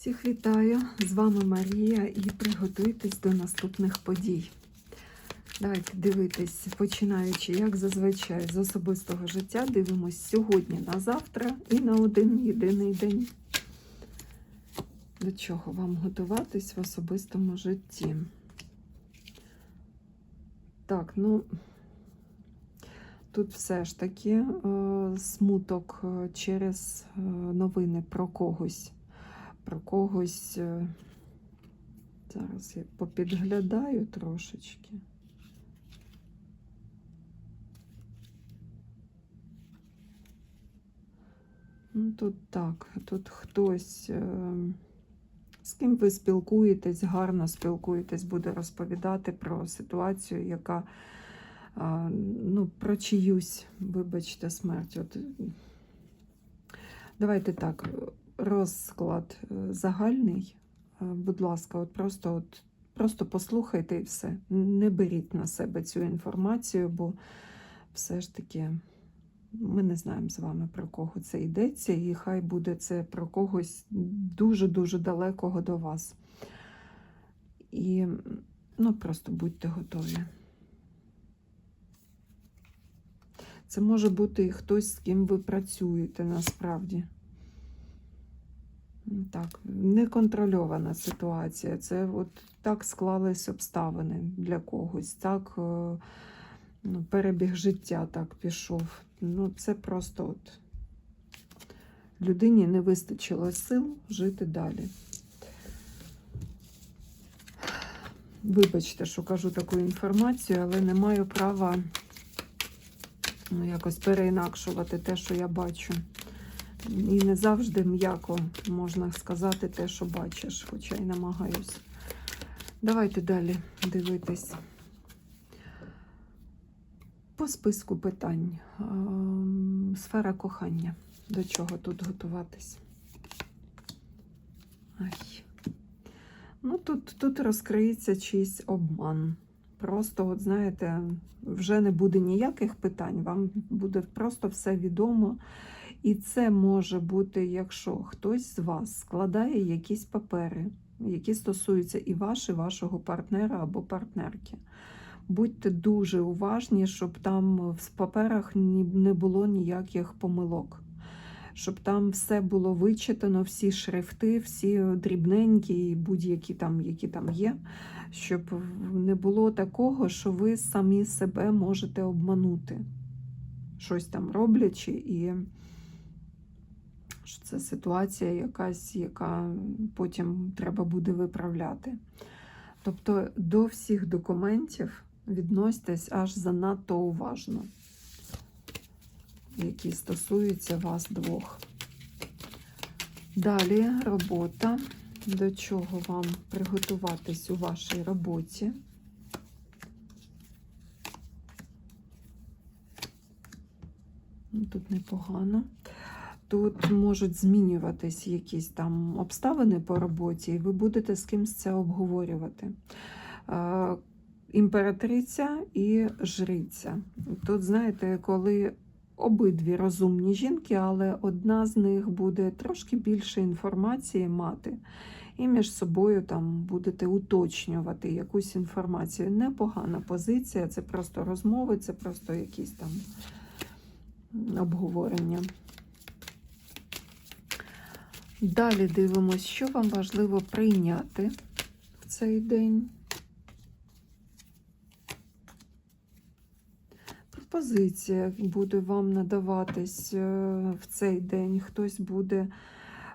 Всіх вітаю! З вами Марія і приготуйтесь до наступних подій. Давайте дивитись, починаючи, як зазвичай, з особистого життя, дивимось сьогодні на завтра і на один єдиний день. До чого вам готуватись в особистому житті? Так, ну тут все ж таки е, смуток е, через е, новини про когось про когось. е, Зараз я попідглядаю трошечки. Ну, тут так, тут хтось, е, з ким ви спілкуєтесь, гарно спілкуєтесь, буде розповідати про ситуацію, яка ну, про чиюсь, вибачте, смерть. От, давайте так, розклад е, загальний. Е, Будь ласка, от просто, от, просто послухайте і все. Не беріть на себе цю інформацію, бо все ж таки ми не знаємо з вами про кого це йдеться, і хай буде це про когось дуже-дуже далекого до вас. І ну, просто будьте готові. Це може бути і хтось, з ким ви працюєте насправді. Так, неконтрольована ситуація. Це от так склались обставини для когось. Так е, ну, перебіг життя так пішов. Ну, це просто от людині не вистачило сил жити далі. Вибачте, що кажу таку інформацію, але не маю права ну, якось переінакшувати те, що я бачу. І не завжди м'яко можна сказати те, що бачиш, хоча й намагаюсь. Давайте далі дивитись. По списку питань. Сфера кохання. До чого тут готуватись? Ай. Ну, тут, тут розкриється чийсь обман. Просто, от знаєте, вже не буде ніяких питань, вам буде просто все відомо. І це може бути, якщо хтось з вас складає якісь папери, які стосуються і вас, і вашого партнера або партнерки. Будьте дуже уважні, щоб там в паперах не було ніяких помилок. Щоб там все було вичитано, всі шрифти, всі дрібненькі, будь-які там, які там є, щоб не було такого, що ви самі себе можете обманути, щось там роблячи, і що це ситуація якась, яка потім треба буде виправляти. Тобто до всіх документів відноситесь аж занадто уважно, які стосуються вас двох. Далі робота. До чого вам приготуватись у вашій роботі? Тут непогано. Тут можуть змінюватись якісь там обставини по роботі, і ви будете з кимось це обговорювати. Е, Імператриця і жриця. Тут, знаєте, коли обидві розумні жінки, але одна з них буде трошки більше інформації мати, і між собою там будете уточнювати якусь інформацію. Непогана позиція, це просто розмови, це просто якісь там обговорення. Далі дивимось, що вам важливо прийняти в цей день. Пропозиція буде вам надаватись е, в цей день. Хтось буде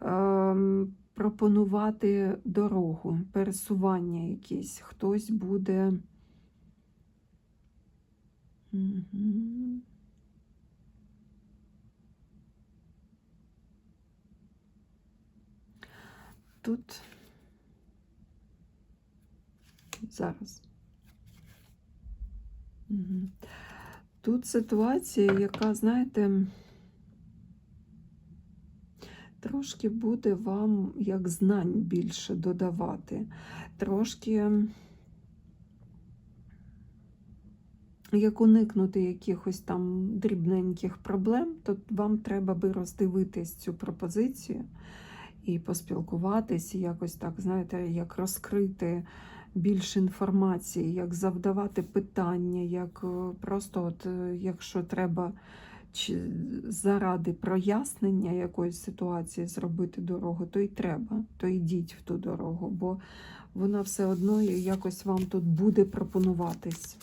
ем, пропонувати дорогу, пересування якісь, хтось буде. Мгм. Тут зараз. Мгм. Тут ситуація, яка, знаєте, трошки буде вам як знань більше додавати. Трошки як уникнути якихось там дрібненьких проблем, то вам треба би роздивитись цю пропозицію і поспілкуватись, і якось так, знаєте, як розкрити більше інформації, як завдавати питання, як е, просто, от, е, якщо треба чи заради прояснення якоїсь ситуації зробити дорогу, то й треба, то йдіть в ту дорогу, бо вона все одно якось вам тут буде пропонуватись.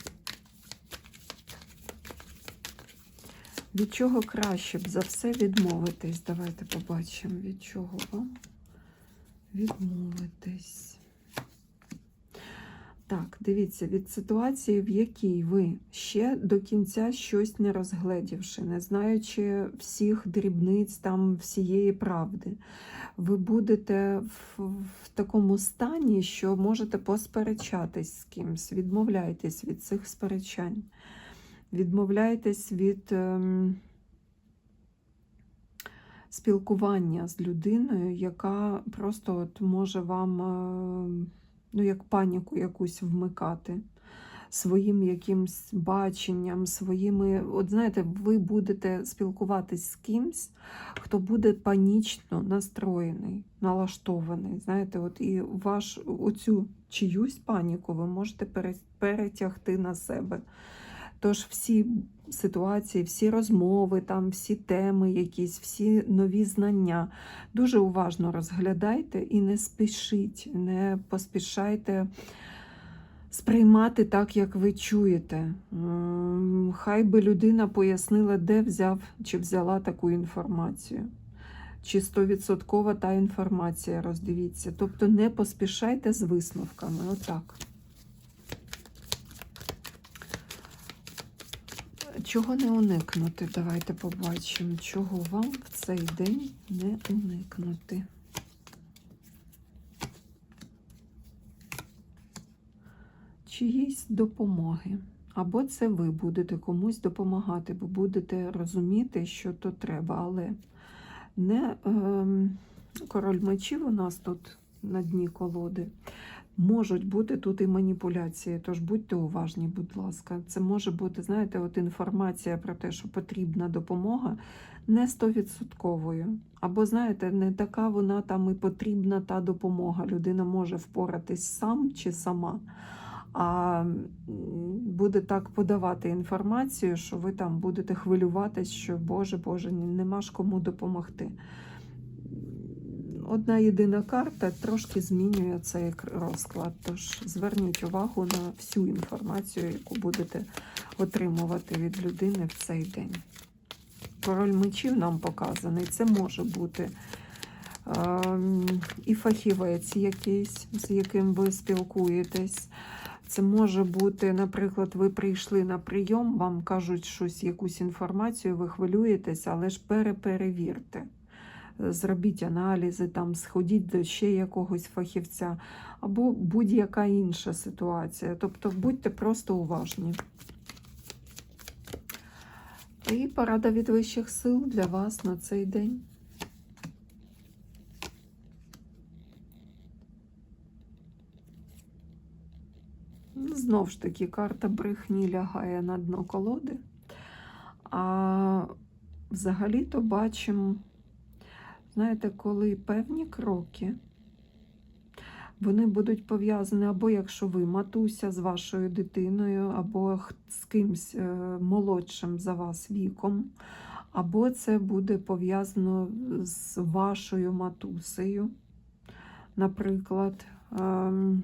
Від чого краще б за все відмовитись? Давайте побачимо, від чого вам відмовитись. Так, дивіться, від ситуації, в якій ви ще до кінця щось не розгледівши, не знаючи всіх дрібниць там всієї правди, ви будете в, в такому стані, що можете посперечатись з кимсь, відмовляйтесь від цих сперечань, відмовляйтесь від ем, спілкування з людиною, яка просто от може вам. Е, ну, як паніку якусь вмикати своїм якимсь баченням, своїми. От знаєте, ви будете спілкуватись з кимсь, хто буде панічно настроєний, налаштований. Знаєте, от і ваш оцю чиюсь паніку ви можете перетягти на себе. Тож всі ситуації, всі розмови, там, всі теми, якісь, всі нові знання дуже уважно розглядайте і не спішіть, не поспішайте сприймати так, як ви чуєте. Хай би людина пояснила, де взяв чи взяла таку інформацію. Чи стовідсоткова та інформація, роздивіться. Тобто не поспішайте з висновками. Отак. Чого не уникнути? Давайте побачимо, чого вам в цей день не уникнути. Чиїсь допомоги. Або це ви будете комусь допомагати, бо будете розуміти, що то треба, але не ем, король мечів у нас тут на дні колоди. Можуть бути тут і маніпуляції, тож будьте уважні, будь ласка. Це може бути, знаєте, от інформація про те, що потрібна допомога, не стовідсотковою. Або, знаєте, не така вона там і потрібна та допомога. Людина може впоратись сам чи сама, а буде так подавати інформацію, що ви там будете хвилюватись, що Боже, Боже, нема ж кому допомогти одна єдина карта трошки змінює цей розклад. Тож зверніть увагу на всю інформацію, яку будете отримувати від людини в цей день. Король мечів нам показаний. Це може бути ем, і фахівець якийсь, з яким ви спілкуєтесь. Це може бути, наприклад, ви прийшли на прийом, вам кажуть щось, якусь інформацію, ви хвилюєтесь, але ж переперевірте зробіть аналізи, там, сходіть до ще якогось фахівця, або будь-яка інша ситуація. Тобто будьте просто уважні. І порада від вищих сил для вас на цей день. Знов ж таки, карта брехні лягає на дно колоди. А взагалі-то бачимо знаєте, коли певні кроки, вони будуть пов'язані або якщо ви матуся з вашою дитиною, або з кимсь е, молодшим за вас віком, або це буде пов'язано з вашою матусею, наприклад, ем,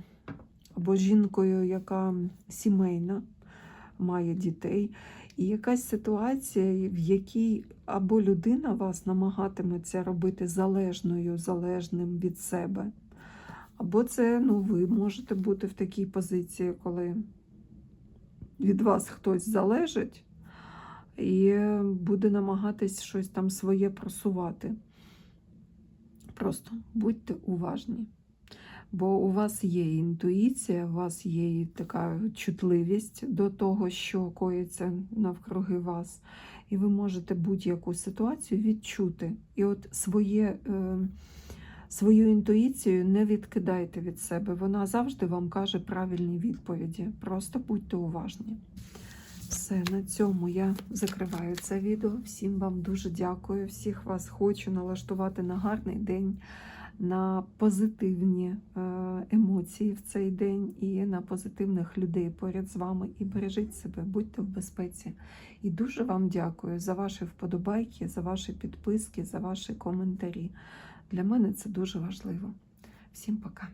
або жінкою, яка сімейна, має дітей. І якась ситуація, в якій або людина вас намагатиметься робити залежною, залежним від себе, або це ну, ви можете бути в такій позиції, коли від вас хтось залежить і буде намагатись щось там своє просувати. Просто будьте уважні. Бо у вас є інтуїція, у вас є така чутливість до того, що коїться навкруги вас, і ви можете будь-яку ситуацію відчути. І от своє, е, свою інтуїцію не відкидайте від себе. Вона завжди вам каже правильні відповіді. Просто будьте уважні. Все, на цьому я закриваю це відео. Всім вам дуже дякую. Всіх вас хочу налаштувати на гарний день на позитивні е, емоції в цей день і на позитивних людей поряд з вами. І бережіть себе, будьте в безпеці. І дуже вам дякую за ваші вподобайки, за ваші підписки, за ваші коментарі. Для мене це дуже важливо. Всім пока.